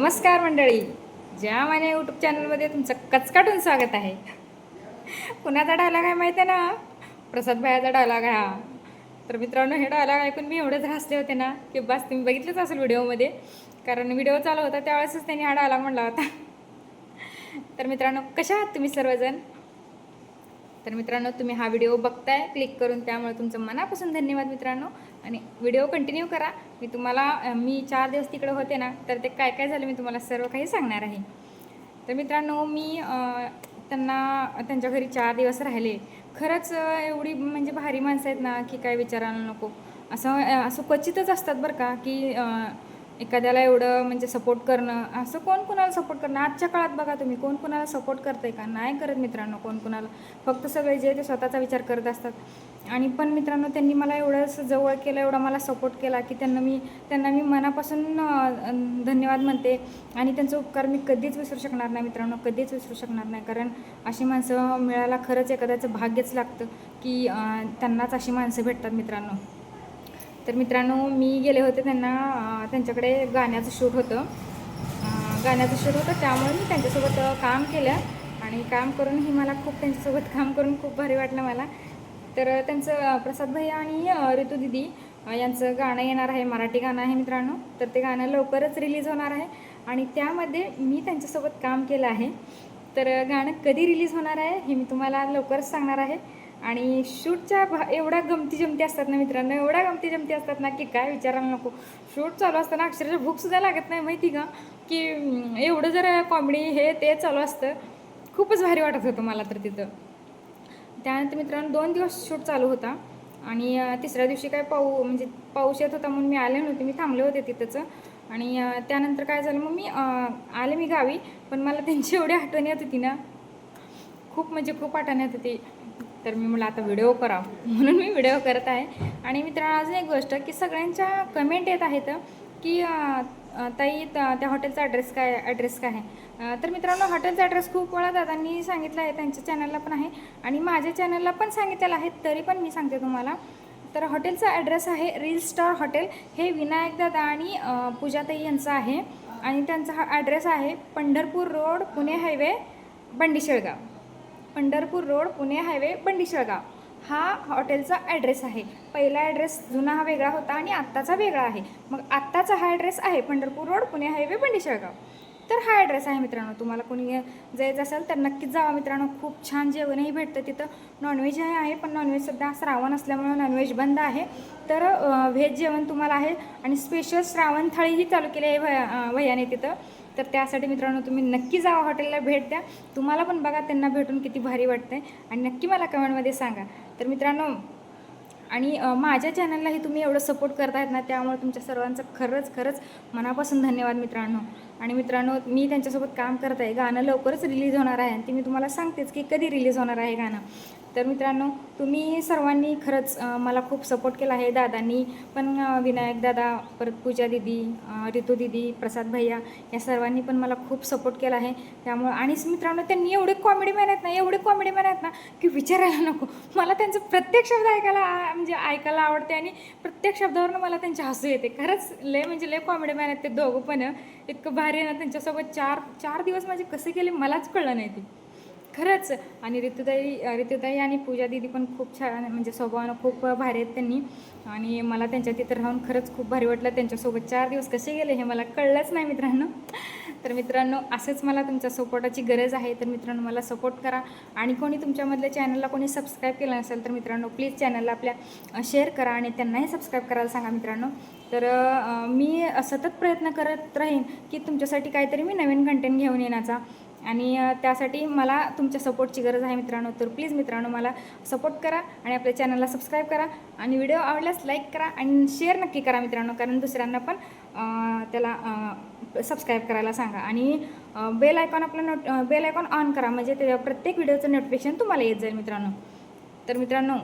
नमस्कार मंडळी. ज्या माने यूट्यूब चॅनलमध्ये तुमचं कचकाटून स्वागत आहे. कुणाचा डायलॉग आहे माहिती आहे ना? प्रसाद भायाचा डायलॉग आहे हा. तर मित्रांनो हे डायलॉग ऐकून मी एवढेच हसले होते ना की बस तुम्ही बघितलंच असेल व्हिडिओमध्ये कारण व्हिडिओ चालू होता त्यावेळेसच त्यांनी हा डायलॉग म्हणला होता. तर मित्रांनो कशा आहात तुम्ही सर्वजण? तर मित्रांनो तुम्ही हा व्हिडिओ बघताय क्लिक करून त्यामुळे तुमचं मनापासून धन्यवाद मित्रांनो. आणि व्हिडिओ कंटिन्यू करा. मी तुम्हाला मी चार दिवस तिकडे होते ना तर ते काय काय झालं मी तुम्हाला सर्व काही सांगणार आहे. तर मित्रांनो मी त्यांना त्यांच्या घरी चार दिवस राहिले. खरंच एवढी म्हणजे भारी माणसं आहेत ना की काय विचारायला नको. असं असं क्वचितच असतात बरं का की एखाद्याला एवढं म्हणजे सपोर्ट करणं असं कोण कोणाला सपोर्ट करणं आजच्या काळात बघा तुम्ही कोण कोणाला सपोर्ट करतंय का? नाही करत मित्रांनो कोण कोणाला. फक्त सगळे जे ते स्वतःचा विचार करत असतात. आणि पण मित्रांनो त्यांनी मला एवढं जवळ केलं एवढा मला सपोर्ट केला की त्यांना मी त्यांना मी मनापासून धन्यवाद म्हणते. आणि त्यांचा उपकार मी कधीच विसरू शकणार नाही मित्रांनो कधीच विसरू शकणार नाही. कारण अशी माणसं मिळायला खरंच एखाद्याचं भाग्यच लागतं की त्यांनाच अशी माणसं भेटतात मित्रांनो. तर मित्रांनो मी गेले होते त्यांना त्यांच्याकडे गाण्याचं शूट होतं. गाण्याचं शूट होतं त्यामुळे मी त्यांच्यासोबत काम केलं. आणि काम करूनही मला खूप त्यांच्यासोबत काम करून खूप भारी वाटलं मला. तर त्यांचं प्रसाद भैया आणि ऋतू दिदी यांचं गाणं येणार आहे मराठी गाणं आहे मित्रांनो. तर ते गाणं लवकरच रिलीज होणार आहे. आणि त्यामध्ये मी त्यांच्यासोबत काम केलं आहे. तर गाणं कधी रिलीज होणार आहे हे मी तुम्हाला लवकरच सांगणार आहे. आणि शूटच्या भा एवढ्या गमती जमती असतात ना मित्रांनो एवढ्या गमती जमती असतात ना की काय विचारायला नको. शूट चालू असताना अक्षरशः भूकसुद्धा लागत नाही माहिती का? की एवढं जर कॉमेडी हे ते चालू असतं. खूपच भारी वाटत होतं मला तर तिथं. त्यानंतर मित्रांनो दोन दिवस शूट चालू होता. आणि तिसऱ्या दिवशी काय पाऊ म्हणजे पाऊस येत होता म्हणून मी आले नव्हते मी थांबले होते तिथंच. आणि त्यानंतर काय झालं मग मी आले मी गावी पण मला त्यांची एवढी आठवण येत होती ना. खूप म्हणजे खूप आठवण येत होती. तर मी म्हटलं आता व्हिडिओ करावं. म्हणून मी व्हिडिओ करत आहे. आणि मित्रांनो अजून एक गोष्ट की सगळ्यांच्या कमेंट येत आहेत की ताई त्या हॉटेलचा ॲड्रेस काय ॲड्रेस काय आहे? तर मित्रांनो हॉटेलचा ॲड्रेस खूप वेळा दादांनी सांगितलं आहे त्यांच्या चॅनलला पण आहे. आणि माझ्या चॅनलला पण सांगितलेलं आहे तरी पण मी सांगते तुम्हाला. तर हॉटेलचा ॲड्रेस आहे रील स्टार हॉटेल हे विनायक दादा आणि पूजाताई यांचं आहे. आणि त्यांचा हा ॲड्रेस आहे Pandharpur road Pune highway Bandi Shelgaon Pandharpur road Pune highway Bandishalgaon. हा हॉटेलचा ॲड्रेस आहे. पहिला ॲड्रेस जुना हा वेगळा होता आणि आत्ताचा वेगळा आहे. मग आत्ताचा हा ॲड्रेस आहे पंढरपूर रोड पुणे हायवे बंडीशळगाव. तर हा ॲड्रेस आहे मित्रांनो. तुम्हाला कोणी जायचं असेल तर नक्कीच जावा मित्रांनो. खूप छान जेवणही भेटतं तिथं. नॉनव्हेज आहे आहे पण नॉनव्हेज सध्या श्रावण असल्यामुळे नॉनव्हेज बंद आहे. तर व्हेज जेवण तुम्हाला आहे. आणि स्पेशल श्रावण थाळीही चालू केली आहे भया भैयाने तिथं. तर त्यासाठी मित्रांनो तुम्ही नक्की जावा हॉटेलला भेट द्या. तुम्हाला पण बघा त्यांना भेटून किती भारी वाटतंय. आणि नक्की मला कमेंटमध्ये सांगा. तर मित्रांनो आणि माझ्या चॅनललाही तुम्ही एवढं सपोर्ट करतायत ना त्यामुळे तुमच्या सर्वांचं खरंच खरंच मनापासून धन्यवाद मित्रांनो. आणि मित्रांनो मी त्यांच्यासोबत काम करत आहे. गाणं लवकरच रिलीज होणार आहे आणि ते मी तुम्हाला सांगतेच की कधी रिलीज होणार आहे गाणं. तर मित्रांनो तुम्ही सर्वांनी खरंच मला खूप सपोर्ट केला आहे दादांनी. पण विनायक दादा परत पूजा दिदी रितू दिदी प्रसाद भैया या सर्वांनी पण मला खूप सपोर्ट केला आहे. त्यामुळं आणि मित्रांनो त्यांनी एवढे कॉमेडी मॅन आहेत ना एवढे कॉमेडी मॅन आहेत ना की विचारायला नको. मला त्यांचं प्रत्येक शब्द ऐकायला आ- म्हणजे ऐकायला आवडते आणि प्रत्येक शब्दावरून मला त्यांचे हसू येते. खरंच लय म्हणजे लय कॉमेडी मॅन आहेत ते दोघं पण. इतकं भारी आहे ना त्यांच्यासोबत चार चार दिवस माझे कसे गेले मलाच कळलं नाही ते. खरंच. आणि ऋतुताई ऋतुताई आणि पूजा दिदी पण खूप छान म्हणजे स्वभावानं खूप भारी आहेत त्यांनी. आणि मला त्यांच्या तिथं राहून खरंच खूप भारी वाटलं. त्यांच्यासोबत चार दिवस कसे गेले हे मला कळलंच नाही मित्रांनो. तर मित्रांनो असंच मला तुमच्या सपोर्टाची गरज आहे. तर मित्रांनो मला सपोर्ट करा. आणि कोणी तुमच्यामधल्या चॅनलला कोणी सबस्क्राईब केलं नसेल तर मित्रांनो प्लीज चॅनलला आपल्या शेअर करा आणि त्यांनाही सबस्क्राईब करायला सांगा मित्रांनो. तर मी सतत प्रयत्न करत राहीन की तुमच्यासाठी काहीतरी मी नवीन कंटेंट घेऊन येण्याचा. आणि त्यासाठी मला तुमच्या सपोर्टची गरज आहे मित्रांनो. तर प्लीज मित्रांनो मला सपोर्ट करा आणि आपल्या चॅनलला सबस्क्राईब करा आणि व्हिडिओ आवडल्यास लाईक करा आणि शेअर नक्की करा मित्रांनो कारण दुसऱ्यांना पण त्याला सबस्क्राईब करायला सांगा. आणि बेल आयकॉन आपलं नोट बेल आयकॉन ऑन करा म्हणजे ते प्रत्येक व्हिडिओचं नोटिफिकेशन तुम्हाला येत जाईल मित्रांनो. तर मित्रांनो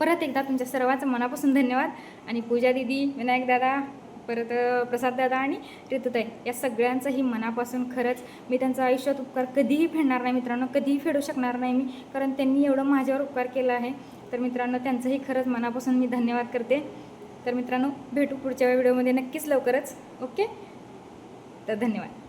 परत एकदा तुमच्या सर्वांचं मनापासून धन्यवाद. आणि पूजा दिदी विनायक दादा परत प्रसाददादा प्रसाद दादा आणि रितुताई या सगळ्यांचंही मनापासून खरंच मी त्यांचा आयुष्यात उपकार कधीही फेडणार नाही मित्रांनो कधीही फेडू शकणार नाही मी कारण त्यांनी एवढं माझ्यावर उपकार केला आहे. तर मित्रांनो त्यांचंही खरंच मनापासून मी धन्यवाद करते. तर मित्रांनो भेटू पुढच्या व्हिडिओमध्ये नक्कीच लवकरच. ओके? तर धन्यवाद.